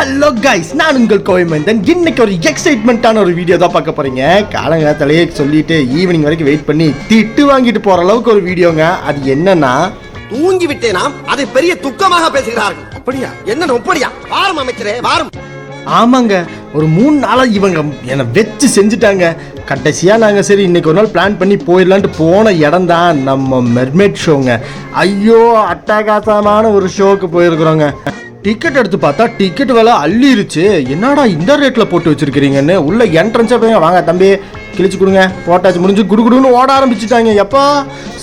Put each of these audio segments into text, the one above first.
Hello guys நான் உங்கள் கோயமந்தன் இன்னைக்கு ஒரு எக்ஸைட்மெண்ட்டான ஒரு வீடியோ தான் பார்க்க போறீங்க. காலங்காலத்திலேயே சொல்லிட்டு ஈவினிங் வரைக்கும் வெயிட் பண்ணி திட்டு வாங்கிட்டு போற அளவுக்கு ஒரு வீடியோங்க அது என்னன்னா தூங்கி விட்டேனாம் அதை பெரிய துக்கமாக பேசுகிறார்கள். அப்படியா? என்ன அப்படியா? வாரம் அமைச்சரே வாரம். ஆமாங்க. ஒரு மூணு நாளா இவங்க என்னை வச்சு செஞ்சுட்டாங்க. கடைசியா நாங்க சரி இன்னைக்கு ஒரு நாள் பிளான் பண்ணி போயிடலான்ட்டு போன இடம் தான் நம்ம மெர்மேட் ஷோங்க ஐயோ அட்டகாசமான ஒரு ஷோக்கு போயிருக்கிறோங்க. டிக்கெட் எடுத்து பார்த்தா டிக்கெட் விலை அள்ளிருச்சு. என்னடா இந்த ரேட்டில் போட்டு வச்சிருக்கிறீங்கன்னு உள்ள என்ட்ரன்ஸே போய் வாங்க தம்பி. கிழிச்சு கொடுங்க. போட்டாச்சு முடிஞ்சு குடுகுடுன்னு ஓட ஆரம்பிச்சுட்டாங்க. எப்பா?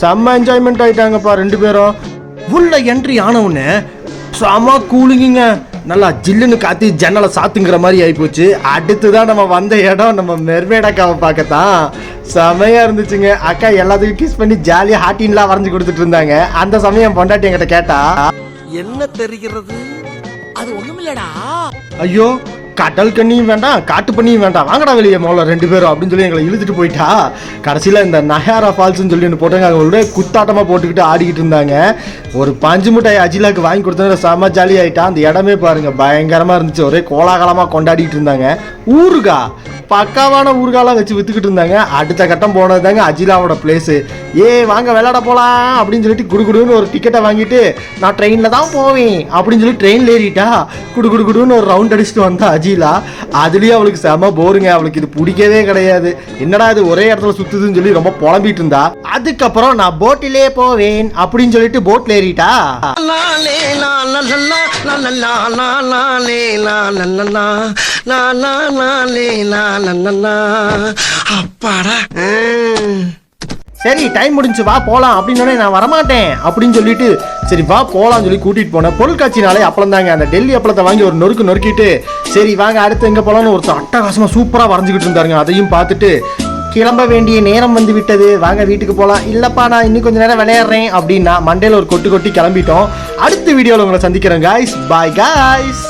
செம்ம என்ஜாய்மெண்ட் ஆயிட்டாங்கப்பா ரெண்டு பேரும். உள்ள என்ட்ரி ஆனவுடனே செம கூலிங்குங்க நல்லா ஜில்லுன்னு காத்தி ஜன்னலை சாத்துங்கிற மாதிரி ஆகிப்போச்சு அடுத்து தான் நம்ம வந்த இடம் நம்ம மெர்மேட் அக்காவை பார்க்கத்தான். செமையாக இருந்துச்சுங்க. அக்கா எல்லாத்துக்கும் கிஸ் பண்ணி ஜாலியாக ஹாட்டின்லாம் வரைஞ்சி கொடுத்துட்டு இருந்தாங்க. அந்த சமயம் பொண்டாட்டி என்கிட்ட கேட்டா என்ன தெரிகிறது? அது ஒண்ணுமில்லடா. ஐயோ கடல் கண்ணியும் வேண்டாம் காட்டு பண்ணியும் வேண்டாம். வாங்கடா வெளியே மோல ரெண்டு பேரும் அப்படின்னு சொல்லி எங்களை இழுத்துட்டு போயிட்டா. கடைசியில் இந்த நஹாரா ஃபால்ஸ்னு சொல்லி ஒன்று போட்டாங்க அவங்களோட குத்தாட்டமாக போட்டுக்கிட்டு ஆடிக்கிட்டு இருந்தாங்க. ஒரு பஞ்சு மிட்டாய் அஜிலாக்கு வாங்கி கொடுத்தா செம ஜாலி ஆகிட்டா அந்த இடமே பாருங்க பயங்கரமாக இருந்துச்சு. ஒரே கோலாகலமாக கொண்டாடிட்டு இருந்தாங்க. ஊருகா பக்காவான ஊர்காலாம் வச்சு வித்துக்கிட்டு இருந்தாங்க. அடுத்த கட்டம் போனது தாங்க அஜிலாவோட பிளேஸு ஏ வாங்க விளையாட போகலாம் அப்படின்னு சொல்லிட்டு குடுகுடுன்னு ஒரு டிக்கெட்டை வாங்கிட்டு நான் ட்ரெயினில் தான் போவேன் அப்படின்னு சொல்லி ட்ரெயினில் ஏறிட்டா குடு குடு குடுன்னு ஒரு ரவுண்ட் அடிச்சுட்டு வந்தா அஜிலா. அஜிலா அதுலேயும் அவளுக்கு செம போருங்க அவளுக்கு இது பிடிக்கவே கிடையாது. என்னடா இது ஒரே இடத்துல சுத்துதுன்னு சொல்லி ரொம்ப புலம்பிட்டு இருந்தா. அதுக்கப்புறம் நான் போட்டிலே போவேன் அப்படின்னு சொல்லிட்டு போட்ல ஏறிட்டா. அப்பாடா. சரி டைம் முடிஞ்சு வா போகலாம் அப்படின்னு நான் வரமாட்டேன். அப்படின்னு சொல்லிட்டு சரி வா போகலாம்னு சொல்லி கூட்டிகிட்டு போனேன். பொருட்காட்சினாலே அப்பளம் தாங்க அந்த டெல்லி அப்பளத்தை வாங்கி ஒரு நொறுக்கு நொறுக்கிட்டு சரி வாங்க அடுத்து எங்கே போகலாம்னு ஒருத்தர் அட்டகாசமாக சூப்பராக வரைஞ்சிக்கிட்டு இருந்தாருங்க. அதையும் பார்த்துட்டு கிளம்ப வேண்டிய நேரம் வந்து விட்டது. வாங்க வீட்டுக்கு போகலாம் இல்லைப்பா நான் இன்னும் கொஞ்ச நேரம் விளையாடுறேன். அப்படின்னா மண்டேல ஒரு கொட்டு கொட்டி கிளம்பிட்டோம். அடுத்த வீடியோவில் உங்களை சந்திக்கிறேன் காய்ஸ் பாய் காய்ஸ்